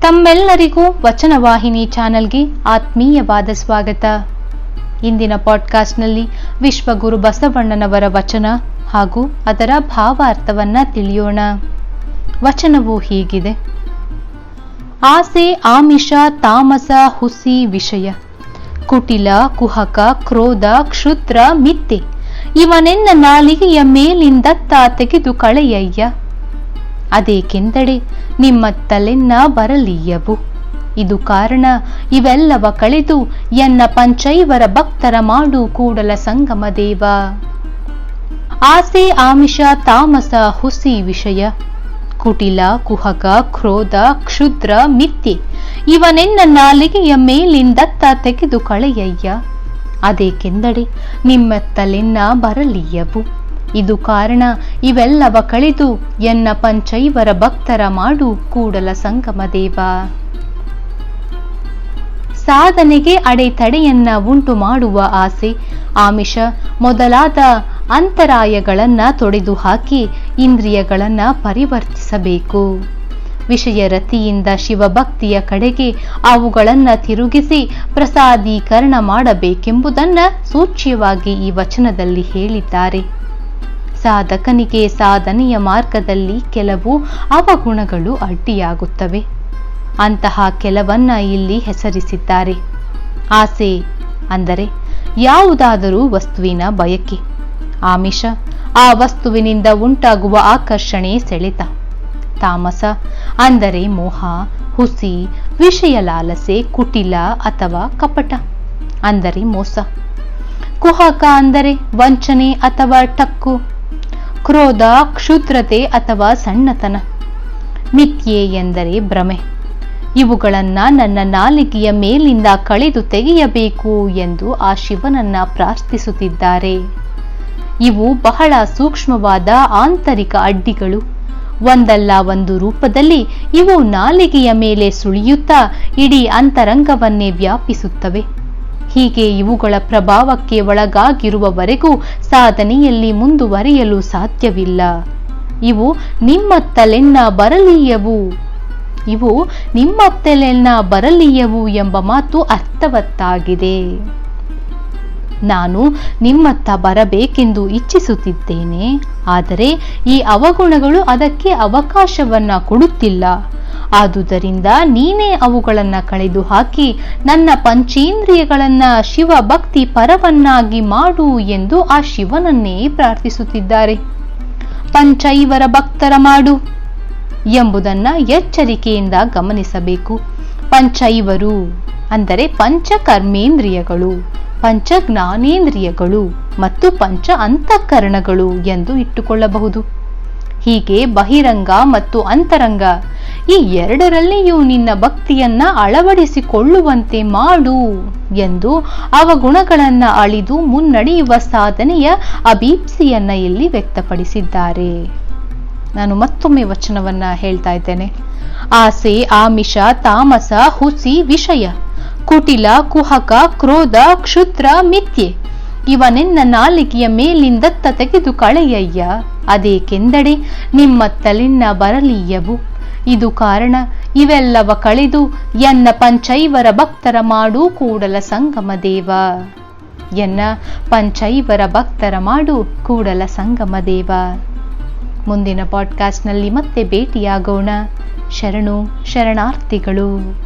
ತಮ್ಮೆಲ್ಲರಿಗೂ ವಚನವಾಹಿನಿ ಚಾನೆಲ್ಗೆ ಆತ್ಮೀಯವಾದ ಸ್ವಾಗತ. ಇಂದಿನ ಪಾಡ್ಕಾಸ್ಟ್ನಲ್ಲಿ ವಿಶ್ವಗುರು ಬಸವಣ್ಣನವರ ವಚನ ಹಾಗೂ ಅದರ ಭಾವಾರ್ಥವನ್ನ ತಿಳಿಯೋಣ. ವಚನವು ಹೀಗಿದೆ. ಆಸೆ, ಆಮಿಷ, ತಾಮಸ, ಹುಸಿ, ವಿಷಯ. ಕುಟಿಲ, ಕುಹಕ, ಕ್ರೋಧ, ಕ್ಷುದ್ರ ಮಿತ್ತೆ ಇವನೆನ್ನ ನಾಲಿಗೆಯ ಮೇಲಿಂದತ್ತ ತೆಗೆದು ಕಳೆಯಯ್ಯ. ಅದೇಕೆಂದಡೆ ನಿಮ್ಮತ್ತಲೆನ್ನ ಬರಲೀಯವು. ಇದು ಕಾರಣ ಇವೆಲ್ಲವ ಕಳೆದು ಎನ್ನ ಪಂಚೈವರ ಭಕ್ತರ ಮಾಡು ಕೂಡಲ ಸಂಗಮ ದೇವ. ಆಸೆ, ಆಮಿಷ, ತಾಮಸ, ಹುಸಿ ವಿಷಯ. ಕುಟಿಲ, ಕುಹಕ, ಕ್ರೋಧ, ಕ್ಷುದ್ರ, ಮಿಥ್ಯೆ ಇವನೆನ್ನ ನಾಲಿಗೆಯ ಮೇಲಿಂದತ್ತ ತೆಗೆದು ಕಳೆಯಯ್ಯ. ಅದೇಕೆಂದಡೆ ನಿಮ್ಮತ್ತಲೆನ್ನ ಬರಲೀಯವು. ಇದು ಕಾರಣ ಇವೆಲ್ಲವ ಕಳೆದು ಎನ್ನ ಪಂಚೈವರ ಭಕ್ತರ ಮಾಡು ಕೂಡಲ ಸಂಗಮ ದೇವ. ಸಾಧನೆಗೆ ಅಡೆತಡೆಯನ್ನ ಉಂಟು ಮಾಡುವ ಆಸೆ, ಆಮಿಷ ಮೊದಲಾದ ಅಂತರಾಯಗಳನ್ನ ತೊಡೆದು ಹಾಕಿ ಇಂದ್ರಿಯಗಳನ್ನ ಪರಿವರ್ತಿಸಬೇಕು. ವಿಷಯ ರತಿಯಿಂದ ಶಿವಭಕ್ತಿಯ ಕಡೆಗೆ ಅವುಗಳನ್ನ ತಿರುಗಿಸಿ ಪ್ರಸಾದೀಕರಣ ಮಾಡಬೇಕೆಂಬುದನ್ನ ಸೂಚ್ಯವಾಗಿ ಈ ವಚನದಲ್ಲಿ ಹೇಳಿದ್ದಾರೆ. ಸಾಧಕನಿಗೆ ಸಾಧನೆಯ ಮಾರ್ಗದಲ್ಲಿ ಕೆಲವು ಅವಗುಣಗಳು ಅಡ್ಡಿಯಾಗುತ್ತವೆ. ಅಂತಹ ಕೆಲವನ್ನ ಇಲ್ಲಿ ಹೆಸರಿಸಿದ್ದಾರೆ. ಆಸೆ ಅಂದರೆ ಯಾವುದಾದರೂ ವಸ್ತುವಿನ ಬಯಕೆ. ಆಮಿಷ ಆ ವಸ್ತುವಿನಿಂದ ಉಂಟಾಗುವ ಆಕರ್ಷಣೆ ಸೆಳೆತ. ತಾಮಸ ಅಂದರೆ ಮೋಹ, ಹುಸಿ, ವಿಷಯ ಲಾಲಸೆ, ಕುಟಿಲ ಅಥವಾ ಕಪಟ ಅಂದರೆ ಮೋಸ. ಕುಹಕ ಅಂದರೆ ವಂಚನೆ ಅಥವಾ ಟಕ್ಕು. ಕ್ರೋಧ, ಕ್ಷುದ್ರತೆ ಅಥವಾ ಸಣ್ಣತನ? ಮಿಥ್ಯೆ ಎಂದರೆ ಭ್ರಮೆ. ಇವುಗಳನ್ನು ನನ್ನ ನಾಲಿಗೆಯ ಮೇಲಿಂದ ಕಳೆದು ತೆಗೆಯಬೇಕು ಎಂದು ಆ ಶಿವನನ್ನ ಪ್ರಾರ್ಥಿಸುತ್ತಿದ್ದಾರೆ. ಇವು ಬಹಳ ಸೂಕ್ಷ್ಮವಾದ ಆಂತರಿಕ ಅಡ್ಡಿಗಳು. ಒಂದಲ್ಲ ಒಂದು ರೂಪದಲ್ಲಿ ಇವು ನಾಲಿಗೆಯ ಮೇಲೆ ಸುಳಿಯುತ್ತಾ ಇಡೀ ಅಂತರಂಗವನ್ನೇ ವ್ಯಾಪಿಸುತ್ತವೆ. ಹೀಗೆ ಇವುಗಳ ಪ್ರಭಾವಕ್ಕೆ ಒಳಗಾಗಿರುವವರೆಗೂ ಸಾಧನೆಯಲ್ಲಿ ಮುಂದುವರಿಯಲು ಸಾಧ್ಯವಿಲ್ಲ. ಇವು ನಿಮ್ಮ ತಲೆನ್ನ ಬರಲೀಯವು. ಇವು ನಿಮ್ಮ ತಲೆನ್ನ ಬರಲೀಯವು ಎಂಬ ಮಾತು ಅರ್ಥವತ್ತಾಗಿದೆ. ನಾನು ನಿಮ್ಮತ್ತ ಬರಬೇಕೆಂದು ಇಚ್ಛಿಸುತ್ತಿದ್ದೇನೆ, ಆದರೆ ಈ ಅವಗುಣಗಳು ಅದಕ್ಕೆ ಅವಕಾಶವನ್ನ ಕೊಡುತ್ತಿಲ್ಲ. ಆದುದರಿಂದ ನೀನೇ ಅವುಗಳನ್ನು ಕಳೆದು ಹಾಕಿ ನನ್ನ ಪಂಚೇಂದ್ರಿಯಗಳನ್ನ ಶಿವ ಭಕ್ತಿ ಪರವನ್ನಾಗಿ ಮಾಡು ಎಂದು ಆ ಶಿವನನ್ನೇ ಪ್ರಾರ್ಥಿಸುತ್ತಿದ್ದಾರೆ. ಪಂಚೈವರ ಭಕ್ತರ ಮಾಡು ಎಂಬುದನ್ನ ಎಚ್ಚರಿಕೆಯಿಂದ ಗಮನಿಸಬೇಕು. ಪಂಚೈವರು ಅಂದರೆ ಪಂಚ ಕರ್ಮೇಂದ್ರಿಯಗಳು ಪಂಚ ಜ್ಞಾನೇಂದ್ರಿಯಗಳು ಮತ್ತು ಪಂಚ ಅಂತಃಕರಣಗಳು ಎಂದು ಇಟ್ಟುಕೊಳ್ಳಬಹುದು. ಹೀಗೆ ಬಹಿರಂಗ ಮತ್ತು ಅಂತರಂಗ ಈ ಎರಡರಲ್ಲಿಯೂ ನಿನ್ನ ಭಕ್ತಿಯನ್ನ ಅಳವಡಿಸಿಕೊಳ್ಳುವಂತೆ ಮಾಡು ಎಂದು ಅವಗುಣಗಳನ್ನ ಅಳಿದು ಮುನ್ನಡೆಯುವ ಸಾಧನೆಯ ಅಭೀಪ್ಸಿಯನ್ನ ಇಲ್ಲಿ ವ್ಯಕ್ತಪಡಿಸಿದ್ದಾರೆ. ನಾನು ಮತ್ತೊಮ್ಮೆ ವಚನವನ್ನ ಹೇಳ್ತಾ ಇದ್ದೇನೆ. ಆಸೆ, ಆಮಿಷ, ತಾಮಸ, ಹುಸಿ, ವಿಷಯ, ಕುಟಿಲ, ಕುಹಕ, ಕ್ರೋಧ, ಕ್ಷುದ್ರ, ಮಿಥ್ಯೆ, ಇವನೆನ್ನ ನಾಲಿಗೆಯ ಮೇಲಿಂದತ್ತ ತೆಗೆದು ಕಳೆಯಯ್ಯ. ಅದೇಕೆಂದಡೆ ನಿಮ್ಮತ್ತಲೆನ್ನ ಬರಲೀಯವು. ಇದು ಕಾರಣ ಇವೆಲ್ಲವ ಕಳೆದು ಎನ್ನ ಪಂಚೈವರ ಭಕ್ತರ ಮಾಡು ಕೂಡಲ ಸಂಗಮ ದೇವ. ಎನ್ನ ಪಂಚೈವರ ಭಕ್ತರ ಮಾಡು ಕೂಡಲ ಸಂಗಮ ದೇವ. ಮುಂದಿನ ಪಾಡ್ಕಾಸ್ಟ್ನಲ್ಲಿ ಮತ್ತೆ ಭೇಟಿಯಾಗೋಣ. ಶರಣು, ಶರಣಾರ್ಥಿಗಳು.